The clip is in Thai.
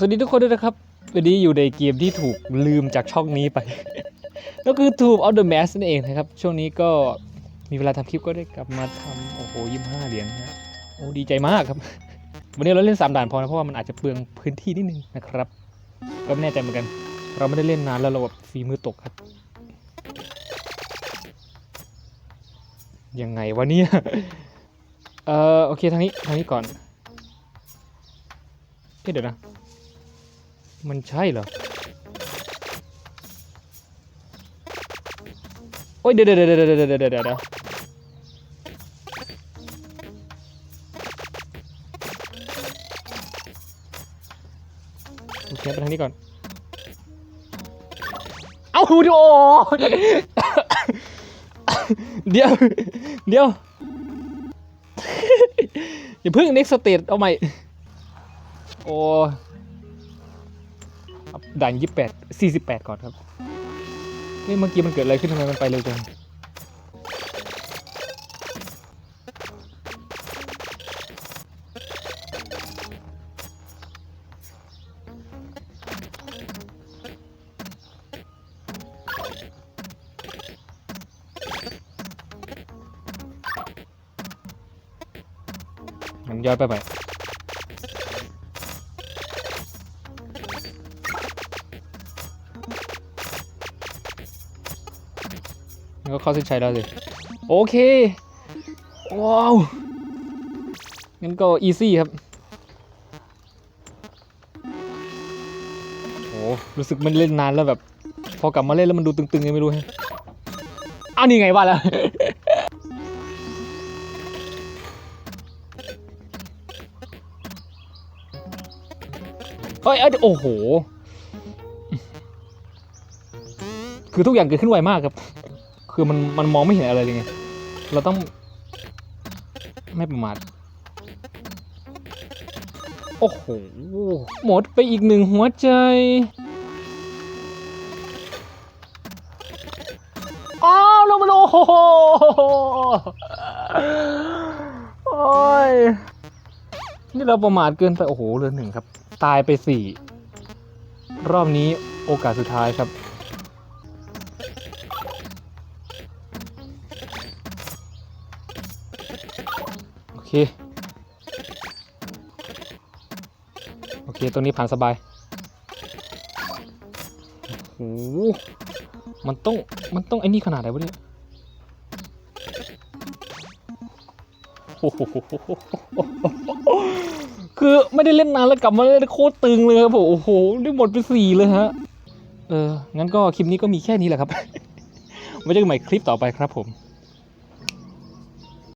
สวัสดีทุกคนด้วยนะครับ วันนี้อยู่ในเกมที่ถูกลืมจากช่องนี้ไป ก็คือ Tube of the Mask นั่นเองนะครับ ช่วงนี้ก็มีเวลาทำคลิปก็ได้กลับมาทำโอ้โหยี่ห้าเหรียญนะโอ้ดีใจมากครับ วันนี้เราเล่น 3 ด่านพอนะเพราะว่ามันอาจจะเปลืองพื้นที่นิดนึงนะครับ ก็ไม่แน่ใจเหมือนกัน เราไม่ได้เล่นนานแล้วเราแบบฝีมือตกครับ ยังไงวะเนี่ยเออโอเคทางนี้ทางนี้ก่อนเอ๊ะเดี๋ยวนะ มันใช่เหรอ โอ้ยเดี๋ยวเดี๋ยวเดี๋ยวเดี๋ยวเดี๋ยวโอเคไปทางนี้ก่อน เอาหูดิโอเดี๋ยว เดี๋ยว อย่าเพิ่งเน็กสเตตเอาใหม่ โอ้ ด่านยี่แปดสี่สิบแปดก่อนครับนี่เมื่อกี้มันเกิดอะไรขึ้นทำไมมันไปเร็วจังมันย้อนไปไป มันก็เข้าเส้นชัยแล้วสิโอเค ว้าวงั้นก็อีซี่ครับโอ้รู้สึกมันเล่นนานแล้วแบบ พอกลับมาเล่นแล้วมันดูตึงๆยังไม่รู้ฮะอ้าวนี่ไงว่าแล้วเฮ้ยเอ้ยโอ้โห คือทุกอย่างเกิดขึ้นไวมากครับ คือมันมันมองไม่เห็นอะไรเลยไงเราต้องไม่ประมาทโอ้โห หมดไปอีกหนึ่งหัวใจอ้าวแล้วมันโอ้โหโอ้ยนี่เราประมาทเกินไป โอ้โหเรือนหนึ่งครับ ตายไปสี่ รอบนี้โอกาสสุดท้ายครับ เค โอเค ตัวนี้ผ่านสบายโอ้มันต้อง มันต้องไอ้นี่ขนาดไหนวะเนี่ยคือไม่ได้เล่นนานแล้วกลับมาเล่นโคตรตึงเลยครับผมโอ้โหได้หมดไปสี่เลยฮะ เออ งั้นก็คลิปนี้ก็มีแค่นี้แหละครับไว้เจอกันใหม่คลิปต่อไปครับผม